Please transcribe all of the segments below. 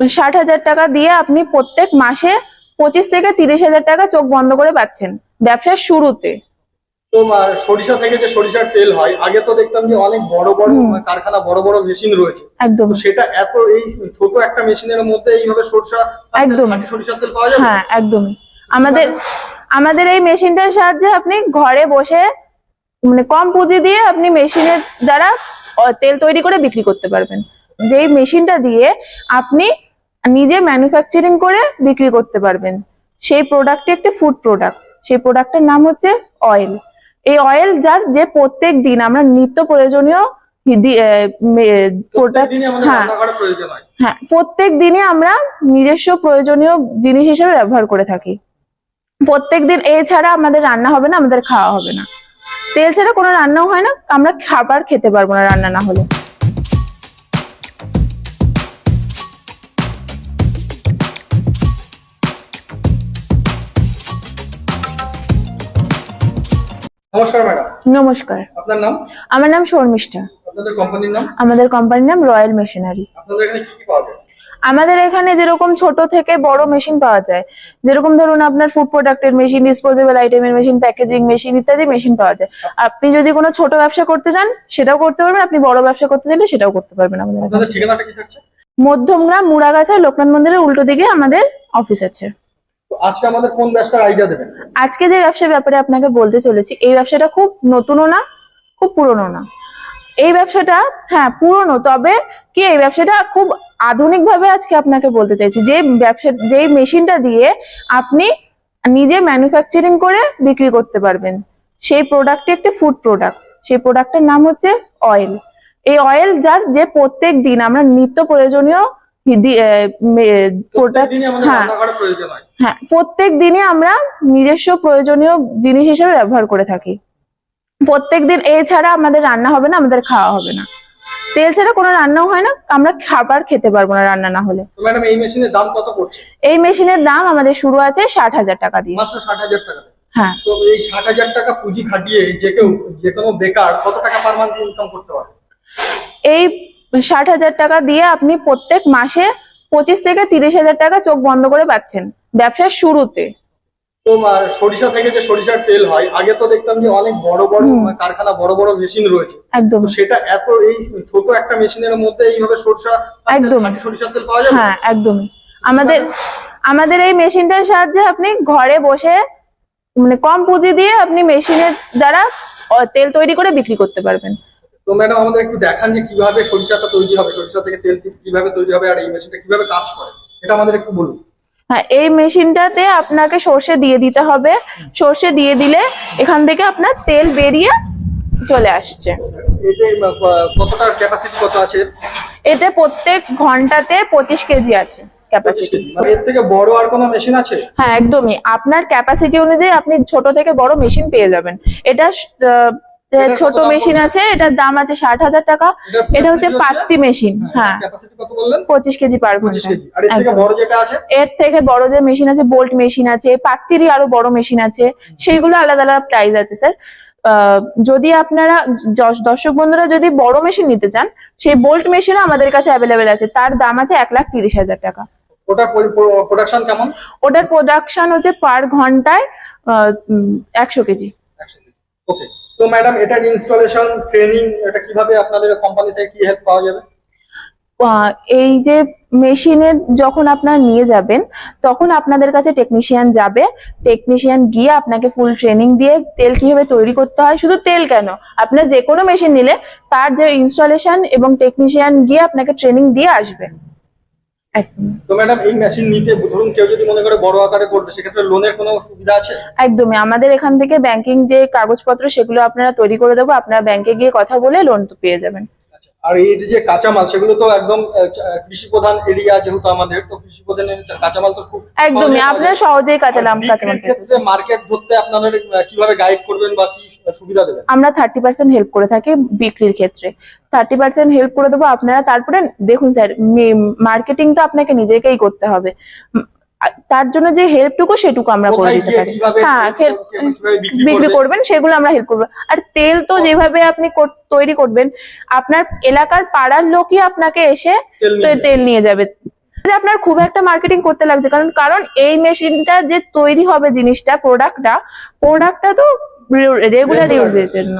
ষাট হাজার টাকা দিয়ে আপনি প্রত্যেক মাসে পঁচিশ থেকে তিরিশ হাজার টাকা চোখ বন্ধ করে পাচ্ছেন ব্যবসার শুরুতে। তো আহ, সরিষা থেকে যে সরিষার তেল হয় আগে তো দেখতাম যে অনেক বড় বড় কারখানা বড় বড় মেশিন রয়েছে। একদম। সেটা এত এই ছোট একটা মেশিনের মধ্যে এইভাবে সরষা একদম। সরিষার তেল পাওয়া যাবে? হ্যাঁ একদমই। আমাদের আমাদের এই মেশিনটার সাহায্যে আপনি ঘরে বসে মানে কম পুঁজি দিয়ে আপনি মেশিনের দ্বারা তেল তৈরি করে বিক্রি করতে পারবেন। যেই মেশিনটা দিয়ে আপনি নিজে ম্যানুফ্যাকচারিং করে বিক্রি করতে পারবেন। সেই প্রোডাক্টটি একটি ফুড প্রোডাক্ট সেই প্রোডাক্টের নাম হচ্ছে অয়েল এই অয়েল যার যে প্রত্যেক দিন আমরা নিত্য প্রয়োজনীয় হয়। হ্যাঁ। প্রত্যেক দিনে আমরা নিজস্ব প্রয়োজনীয় জিনিস হিসেবে ব্যবহার করে থাকি। প্রত্যেক দিন এছাড়া আমাদের রান্না হবে না আমাদের খাওয়া হবে না। তেল ছাড়া কোনো রান্নাও হয় না। আমরা খাবার খেতে পারব না রান্না না হলে। নমস্কার ম্যাডাম। নমস্কার। আপনার নাম? আমার নাম শর্মিষ্ঠা। আপনাদের কোম্পানির নাম? আমাদের কোম্পানির নাম রয়্যাল মেশিনারি আপনাদের এখানে কি কি পাওয়া যায়? আমাদের এখানে যেরকম ছোট থেকে বড় মেশিন পাওয়া যায় যেরকম ধরুন আপনার ফুড প্রোডাক্টের মেশিন ডিসপোজেবল আইটেমের মেশিন প্যাকেজিং মেশিন ইত্যাদি মেশিন পাওয়া যায়। আপনি যদি কোনো ছোট ব্যবসা করতে চান সেটাও করতে পারবেন। আপনি বড় ব্যবসা করতে চাইলে সেটাও করতে পারবেন আমাদের ঠিকানাটা কি থাকছে? মধ্যমগ্রাম মুড়াগাছা লোকনাথ মন্দিরের উল্টো দিকে আমাদের অফিস আছে। আজকে যে ব্যবসার ব্যাপারে আপনাকে বলতে চলেছি, এই ব্যবসাটা খুব নতুনও না, খুব পুরনো না। এই ব্যবসাটা হ্যাঁ পুরনো, তবে কি এই ব্যবসাটা খুব আধুনিক ভাবে আজকে আপনাকে বলতে চাইছি। যে ব্যবসা যেই মেশিনটা দিয়ে আপনি নিজে ম্যানুফ্যাকচারিং করে বিক্রি করতে পারবেন। সেই প্রোডাক্টটি একটি ফুড প্রোডাক্ট সেই প্রোডাক্টের নাম হচ্ছে অয়েল এই অয়েল যার যে প্রত্যেক দিন আমরা নিত্য প্রয়োজনীয় হ্যাঁ। হয়। হ্যাঁ প্রত্যেক দিনে আমরা নিজস্ব প্রয়োজনীয় জিনিস হিসেবে ব্যবহার করে থাকি। প্রত্যেক দিন এছাড়া আমাদের রান্না হবে না আমাদের খাওয়া হবে না। তেল ছাড়া কোনো রান্নাও হয় না আমরা খাবার খেতে পারব না রান্না না হলে। ম্যাডাম এই মেশিনের দাম কত পড়ছে? এই মেশিনের দাম আমাদের শুরু আছে ষাট হাজার টাকা দিয়ে। মাত্র ষাট হাজার টাকা হ্যাঁ। তো এই ষাট হাজার টাকা পুঁজি খাটিয়ে যে কেউ যে কোনো বেকার কত টাকা পার মান্থ ইনকাম করতে পারে? এই ষাট হাজার টাকা দিয়ে আপনি প্রত্যেক মাসে পঁচিশ থেকে তিরিশ হাজার টাকা চোখ বন্ধ করে পাচ্ছেন ব্যবসার শুরুতে। তো আহ, সরিষা থেকে যে সরিষার তেল হয় আগে তো দেখতাম যে অনেক বড় বড় কারখানা বড় বড় মেশিন রয়েছে। একদম। সেটা এত এই ছোট একটা মেশিনের মধ্যে এইভাবে সরষা একদম। সরিষার তেল পাওয়া যাবে? হ্যাঁ একদমই। আমাদের আমাদের এই মেশিনটার সাহায্যে আপনি ঘরে বসে মানে কম পুঁজি দিয়ে আপনি মেশিনের দ্বারা তেল তৈরি করে বিক্রি করতে পারবেন। তো ম্যাডাম আমাদের একটু দেখান যে কীভাবে সরিষাটা তৈরি হবে সরিষা থেকে তেল কীভাবে তৈরি হবে আর এই মেশিনটা কীভাবে কাজ করে এটা আমাদের একটু বলুন। হ্যাঁ এই মেশিনটাতে আপনাকে সর্ষে দিয়ে দিতে হবে। সর্ষে দিয়ে দিলে এখান থেকে আপনার তেল বেরিয়ে চলে আসছে। এতে কতটা ক্যাপাসিটি কত আছে? এতে প্রত্যেক ঘন্টাতে পঁচিশ কেজি আছে ক্যাপাসিটি মানে এর থেকে বড় আর কোনো মেশিন আছে? হ্যাঁ একদমই। আপনার ক্যাপাসিটি অনুযায়ী আপনি ছোট থেকে বড় মেশিন পেয়ে যাবেন। এটা ছোট মেশিন আছে এটার দাম আছে ষাট হাজার টাকা। এটা হচ্ছে পাত্তি মেশিন হ্যাঁ বললেন? পঁচিশ কেজি পার এর থেকে বড় এর থেকে বড় যে মেশিন আছে বোল্ট মেশিন আছে পাত্তিরই আরও বড় মেশিন আছে সেইগুলো আলাদা আলাদা প্রাইস আছে স্যার যদি আপনারা দর্শক বন্ধুরা যদি বড় মেশিন নিতে চান সেই বোল্ট মেশিনও আমাদের কাছে অ্যাভেলেবেল আছে। তার দাম আছে এক লাখ তিরিশ হাজার টাকা। ওটার প্রোডাকশন কেমন? ওটার প্রোডাকশন হচ্ছে পার ঘন্টায় একশো কেজি। ওকে তো ম্যাডাম এটার ইনস্টলেশন ট্রেনিং এটা কীভাবে আপনাদের কোম্পানি থেকে কি হেল্প পাওয়া যাবে? এই যে মেশিনের যখন আপনারা নিয়ে যাবেন, তখন আপনাদের কাছে টেকনিশিয়ান যাবে। টেকনিশিয়ান গিয়ে আপনাকে ফুল ট্রেনিং দিয়ে তেল কীভাবে তৈরি করতে হয়, শুধু তেল কেন? আপনার যে কোনো মেশিন নিলে তার যে ইনস্টলেশন এবং টেকনিশিয়ান গিয়ে আপনাকে ট্রেনিং দিয়ে আসবে। একদম। তো ম্যাডাম এই মেশিন নিতে ধরুন কেউ যদি মনে করে বড় আকারে করবে সেক্ষেত্রে লোনের কোনো সুবিধা আছে? একদমই। আমাদের এখান থেকে ব্যাংকিং যে কাগজপত্র সেগুলো আপনারা তৈরি করে দেবো। আপনারা ব্যাংকে গিয়ে কথা বলে লোন তো পেয়ে যাবেন। আচ্ছা, আর এই যে কাঁচামাল সেগুলো তো একদম কৃষি প্রধান এরিয়া যেহেতু আমাদের তো কৃষি প্রধানের কাঁচামাল তো খুব একদমই। আপনারা সহজেই কাঁচামাল মার্কেট ধরতে আপনাদের কীভাবে গাইড করবেন বা কি আমরা থার্টি পার্সেন্ট হেল্প করে থাকি বিক্রির ক্ষেত্রে। থার্টি পার্সেন্ট হেল্প করে দেবো আপনারা তারপরে দেখুন স্যার মার্কেটিং তো আপনাকে নিজেকেই করতে হবে। তার জন্য যে হেল্পটুকু সেটুকু আমরা করে দিতে পারি। হ্যাঁ বিক্রি বিক্রি করবেন? সেগুলো আমরা হেল্প করব। আর তেল তো যেভাবে আপনি তৈরি করবেন আপনার এলাকার পাড়ার লোকই আপনাকে এসে তেল নিয়ে যাবে। আপনার খুব একটা মার্কেটিং করতে লাগছে। কারণ কারণ এই মেশিনটা যে তৈরি হবে জিনিসটা প্রোডাক্টটা প্রোডাক্টটা তো রেগুলার ইউজের জন্য।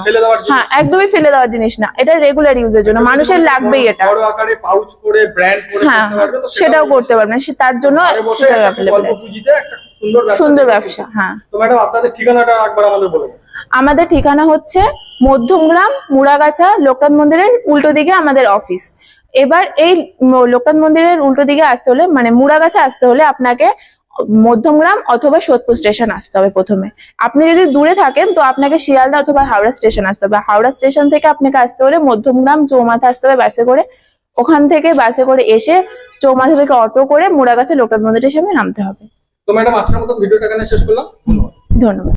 হ্যাঁ একদমই ফেলে দেওয়ার জিনিস না। এটা রেগুলার ইউজের জন্য। মানুষের লাগবেই এটা। হ্যাঁ সেটাও করতে পারবে না। সে তার জন্য সুন্দর ব্যবসা হ্যাঁ। আপনাদের ঠিকানাটা একবার আমাদের বলে আমাদের ঠিকানা হচ্ছে মধ্যমগ্রাম মুড়াগাছা লোকনাথ মন্দিরের উল্টো দিকে আমাদের অফিস এবার এই লোকনাথ মন্দিরের উল্টো দিকে আসতে হলে মানে মুড়াগাছা আসতে হলে আপনাকে মধ্যমগ্রাম অথবা সোদপুর স্টেশন আসতে হবে প্রথমে। আপনি যদি দূরে থাকেন তো আপনাকে শিয়ালদা অথবা হাওড়া স্টেশন আসতে হবে। হাওড়া স্টেশন থেকে আপনাকে আসতে হলে মধ্যমগ্রাম চৌমাথা আসতে হবে বাসে করে। ওখান থেকে বাসে করে এসে চৌমাথা থেকে অটো করে মুড়াগাছা লোকনাথ মন্দিরের সামনে নামতে হবে। তো ম্যাডাম আজকের মতো ভিডিওটা এখানে শেষ করলাম। ধন্যবাদ। ধন্যবাদ।